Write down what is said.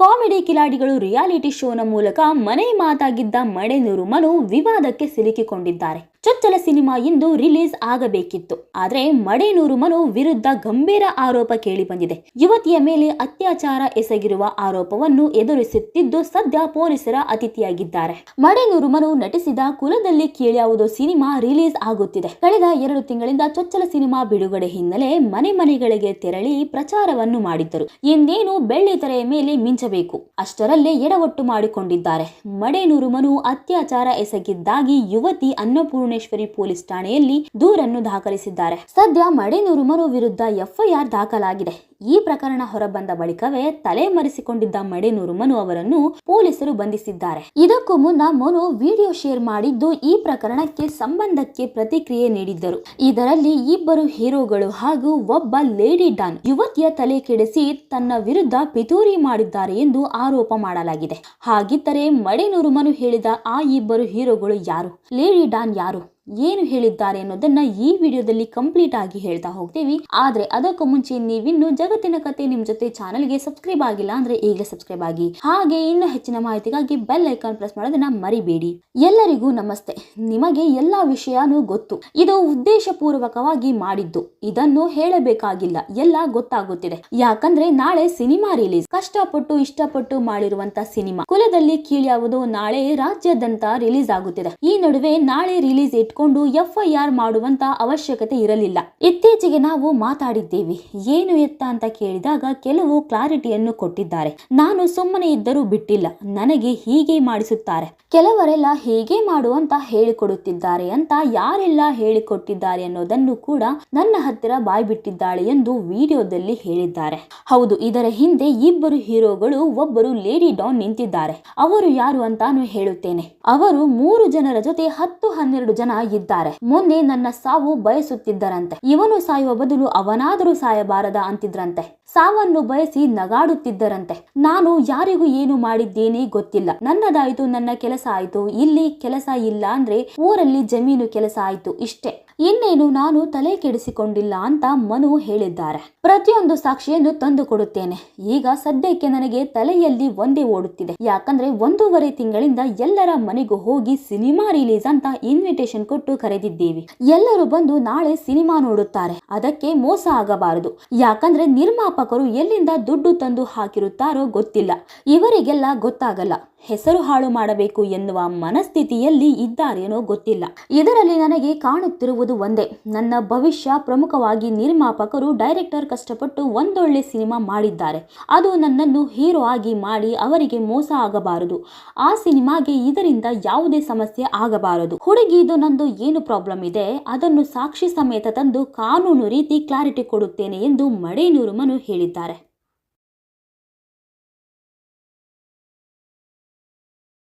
Comedy ಕಿಲಾಡಿಗಳು reality ಶೋನ ಮೂಲಕ ಮನೆ ಮಾತಾಗಿದ್ದ ಮಡೆನೂರು ಮನು ವಿವಾದಕ್ಕೆ ಸಿಲುಕಿಕೊಂಡಿದ್ದಾರೆ. ಚೊಚ್ಚಲ ಸಿನಿಮಾ ಇಂದು ರಿಲೀಸ್ ಆಗಬೇಕಿತ್ತು. ಆದರೆ ಮಡೇನೂರು ಮನು ವಿರುದ್ಧ ಗಂಭೀರ ಆರೋಪ ಕೇಳಿಬಂದಿದೆ. ಯುವತಿಯ ಮೇಲೆ ಅತ್ಯಾಚಾರ ಎಸಗಿರುವ ಆರೋಪವನ್ನು ಎದುರಿಸುತ್ತಿದ್ದು ಸದ್ಯ ಪೊಲೀಸರ ಅತಿಥಿಯಾಗಿದ್ದಾರೆ. ಮಡೇನೂರು ಮನು ನಟಿಸಿದ ಕುಲದಲ್ಲಿ ಕೀಳ್ಯಾವುದೋ ಸಿನಿಮಾ ರಿಲೀಸ್ ಆಗುತ್ತಿದೆ. ಕಳೆದ ಎರಡು ತಿಂಗಳಿಂದ ಚೊಚ್ಚಲ ಸಿನಿಮಾ ಬಿಡುಗಡೆ ಹಿನ್ನೆಲೆ ಮನೆ ಮನೆಗಳಿಗೆ ತೆರಳಿ ಪ್ರಚಾರವನ್ನು ಮಾಡಿದ್ದರು. ಇನ್ನೇನು ಬೆಳ್ಳಿ ತೆರೆಯ ಮೇಲೆ ಮಿಂಚಬೇಕು. ಅಷ್ಟರಲ್ಲೇ ಎಡವಟ್ಟು ಮಾಡಿಕೊಂಡಿದ್ದಾರೆ. ಮಡೇನೂರು ಮನು ಅತ್ಯಾಚಾರ ಎಸಗಿದ್ದಾಗಿ ಯುವತಿ ಅನ್ನಪೂರ್ಣೇಶ್ವರಿ ಪೊಲೀಸ್ ಠಾಣೆಯಲ್ಲಿ ದೂರನ್ನು ದಾಖಲಿಸಿದ್ದಾರೆ. ಸದ್ಯ ಮಡೇನೂರು ಮರು ವಿರುದ್ಧ ಎಫ್ಐಆರ್ ದಾಖಲಾಗಿದೆ. ಈ ಪ್ರಕರಣ ಹೊರಬಂದ ಬಳಿಕವೇ ತಲೆ ಮರೆಸಿಕೊಂಡಿದ್ದ ಮಡೆನೂರು ಮನು ಅವರನ್ನು ಪೊಲೀಸರು ಬಂಧಿಸಿದ್ದಾರೆ. ಇದಕ್ಕೂ ಮುನ್ನ ಮನು ವಿಡಿಯೋ ಶೇರ್ ಮಾಡಿದ್ದು ಈ ಪ್ರಕರಣಕ್ಕೆ ಸಂಬಂಧಕ್ಕೆ ಪ್ರತಿಕ್ರಿಯೆ ನೀಡಿದ್ದರು. ಇದರಲ್ಲಿ ಇಬ್ಬರು ಹೀರೋಗಳು ಹಾಗೂ ಒಬ್ಬ ಲೇಡಿ ಡಾನ್ ಯುವತಿಯ ತಲೆ ಕೆಡಿಸಿ ತನ್ನ ವಿರುದ್ಧ ಪಿತೂರಿ ಮಾಡಿದ್ದಾರೆ ಎಂದು ಆರೋಪ ಮಾಡಲಾಗಿದೆ. ಹಾಗಿದ್ದರೆ ಮಡೇನೂರು ಮನು ಹೇಳಿದ ಆ ಇಬ್ಬರು ಹೀರೋಗಳು ಯಾರು? ಲೇಡಿ ಡಾನ್ ಯಾರು? ಏನು ಹೇಳಿದ್ದಾರೆ ಅನ್ನೋದನ್ನ ಈ ವಿಡಿಯೋದಲ್ಲಿ ಕಂಪ್ಲೀಟ್ ಆಗಿ ಹೇಳ್ತಾ ಹೋಗ್ತೀವಿ. ಆದ್ರೆ ಅದಕ್ಕೂ ಮುಂಚೆ ನೀವಿನ್ನು ಜಗತ್ತಿನ ಕತೆ ನಿಮ್ ಜೊತೆ ಚಾನಲ್ಗೆ ಸಬ್ಸ್ಕ್ರೈಬ್ ಆಗಿಲ್ಲ ಅಂದ್ರೆ ಈಗಲೇ ಸಬ್ಸ್ಕ್ರೈಬ್ ಆಗಿ. ಹಾಗೆ ಇನ್ನು ಹೆಚ್ಚಿನ ಮಾಹಿತಿಗಾಗಿ ಬೆಲ್ ಐಕಾನ್ ಪ್ರೆಸ್ ಮಾಡೋದನ್ನ ಮರಿಬೇಡಿ. ಎಲ್ಲರಿಗೂ ನಮಸ್ತೆ. ನಿಮಗೆ ಎಲ್ಲಾ ವಿಷಯನೂ ಗೊತ್ತು. ಇದು ಉದ್ದೇಶಪೂರ್ವಕವಾಗಿ ಮಾಡಿದ್ದು. ಇದನ್ನು ಹೇಳಬೇಕಾಗಿಲ್ಲ. ಎಲ್ಲ ಗೊತ್ತಾಗುತ್ತಿದೆ. ಯಾಕಂದ್ರೆ ನಾಳೆ ಸಿನಿಮಾ ರಿಲೀಸ್ ಕಷ್ಟಪಟ್ಟು ಇಷ್ಟಪಟ್ಟು ಮಾಡಿರುವಂತ ಸಿನಿಮಾ. ಕುಲದಲ್ಲಿ ಕೀಳ್ಯಾವುದು ನಾಳೆ ರಾಜ್ಯದಂತ ರಿಲೀಸ್ ಆಗುತ್ತಿದೆ. ಈ ನಡುವೆ ನಾಳೆ ರಿಲೀಸ್ ಇಟ್ಕೊಂಡು ಎಫ್ಐಆರ್ ಮಾಡುವಂತ ಅವಶ್ಯಕತೆ ಇರಲಿಲ್ಲ. ಇತ್ತೀಚೆಗೆ ನಾವು ಮಾತಾಡಿದ್ದೇವೆ. ಏನು ಎತ್ತ ಅಂತ ಕೇಳಿದಾಗ ಕೆಲವು ಕ್ಲಾರಿಟಿಯನ್ನು ಕೊಟ್ಟಿದ್ದಾರೆ. ನಾನು ಸುಮ್ಮನೆ ಇದ್ದರೂ ಬಿಟ್ಟಿಲ್ಲ. ನನಗೆ ಹೀಗೆ ಮಾಡಿಸುತ್ತಾರೆ. ಕೆಲವರೆಲ್ಲ ಹೇಗೆ ಮಾಡುವಂತ ಹೇಳಿಕೊಡುತ್ತಿದ್ದಾರೆ ಅಂತ ಯಾರೆಲ್ಲ ಹೇಳಿಕೊಟ್ಟಿದ್ದಾರೆ ಅನ್ನೋದನ್ನು ಕೂಡ ನನ್ನ ಹತ್ತಿರ ಬಾಯ್ಬಿಟ್ಟಿದ್ದಾಳೆ ಎಂದು ವಿಡಿಯೋದಲ್ಲಿ ಹೇಳಿದ್ದಾರೆ. ಹೌದು, ಇದರ ಹಿಂದೆ ಇಬ್ಬರು ಹೀರೋಗಳು, ಒಬ್ಬರು ಲೇಡಿ ಡಾನ್ ನಿಂತಿದ್ದಾರೆ. ಅವರು ಯಾರು ಅಂತಾನು ಹೇಳುತ್ತೇನೆ. ಅವರು ಮೂರು ಜನರ ಜೊತೆ ಹತ್ತು ಹನ್ನೆರಡು ಜನ ಇದ್ದಾರೆ. ಮೊನ್ನೆ ನನ್ನ ಸಾವು ಬಯಸುತ್ತಿದ್ದರಂತೆ. ಇವನು ಸಾಯುವ ಬದಲು ಅವನಾದರೂ ಸಾಯಬಾರದ ಅಂತಿದ್ರಂತೆ. ಸಾವನ್ನು ಬಯಸಿ ನಗಾಡುತ್ತಿದ್ದರಂತೆ. ನಾನು ಯಾರಿಗೂ ಏನು ಮಾಡಿದ್ದೇನೆ ಗೊತ್ತಿಲ್ಲ. ನನ್ನದಾಯ್ತು, ನನ್ನ ಕೆಲಸ ಆಯ್ತು. ಇಲ್ಲಿ ಕೆಲಸ ಇಲ್ಲ ಅಂದ್ರೆ ಊರಲ್ಲಿ ಜಮೀನು ಕೆಲಸ ಆಯ್ತು ಇಷ್ಟೇ. ಇನ್ನೇನು ನಾನು ತಲೆ ಕೆಡಿಸಿಕೊಂಡಿಲ್ಲ ಅಂತ ಮನು ಹೇಳಿದ್ದಾರೆ. ಪ್ರತಿಯೊಂದು ಸಾಕ್ಷಿಯನ್ನು ತಂದು ಕೊಡುತ್ತೇನೆ. ಈಗ ಸದ್ಯಕ್ಕೆ ನನಗೆ ತಲೆಯಲ್ಲಿ ಒಂದೇ ಓಡುತ್ತಿದೆ. ಯಾಕಂದ್ರೆ ಒಂದೂವರೆ ತಿಂಗಳಿಂದ ಎಲ್ಲರ ಮನೆಗೂ ಹೋಗಿ ಸಿನಿಮಾ ರಿಲೀಸ್ ಅಂತ ಇನ್ವಿಟೇಷನ್ ಕೊಟ್ಟು ಕರೆದಿದ್ದೀವಿ. ಎಲ್ಲರೂ ಬಂದು ನಾಳೆ ಸಿನಿಮಾ ನೋಡುತ್ತಾರೆ. ಅದಕ್ಕೆ ಮೋಸ ಆಗಬಾರದು. ಯಾಕಂದ್ರೆ ನಿರ್ಮಾಪಕರು ಎಲ್ಲಿಂದ ದುಡ್ಡು ತಂದು ಹಾಕಿರುತ್ತಾರೋ ಗೊತ್ತಿಲ್ಲ. ಇವರಿಗೆಲ್ಲ ಗೊತ್ತಾಗಲ್ಲ. ಹೆಸರು ಹಾಳು ಮಾಡಬೇಕು ಎನ್ನುವ ಮನಸ್ಥಿತಿಯಲ್ಲಿ ಇದ್ದಾರೇನೋ ಗೊತ್ತಿಲ್ಲ. ಇದರಲ್ಲಿ ನನಗೆ ಕಾಣುತ್ತಿರುವುದು ಒಂದೇ. ನನ್ನ ಭವಿಷ್ಯ ಪ್ರಮುಖವಾಗಿ ನಿರ್ಮಾಪಕರು, ಡೈರೆಕ್ಟರ್ ಕಷ್ಟಪಟ್ಟು ಒಂದೊಳ್ಳೆ ಸಿನಿಮಾ ಮಾಡಿದ್ದಾರೆ. ಅದು ನನ್ನನ್ನು ಹೀರೋ ಆಗಿ ಮಾಡಿ ಅವರಿಗೆ ಮೋಸ ಆಗಬಾರದು. ಆ ಸಿನಿಮಾಗೆ ಇದರಿಂದ ಯಾವುದೇ ಸಮಸ್ಯೆ ಆಗಬಾರದು. ಹುಡುಗಿದು ನಂದು ಏನು ಪ್ರಾಬ್ಲಮ್ ಇದೆ, ಅದನ್ನು ಸಾಕ್ಷಿ ಸಮೇತ ತಂದು ಕಾನೂನು ರೀತಿ ಕ್ಲಾರಿಟಿ ಕೊಡುತ್ತೇನೆ ಎಂದು ಮಡೇನೂರು ಮನು ಹೇಳಿದ್ದಾರೆ.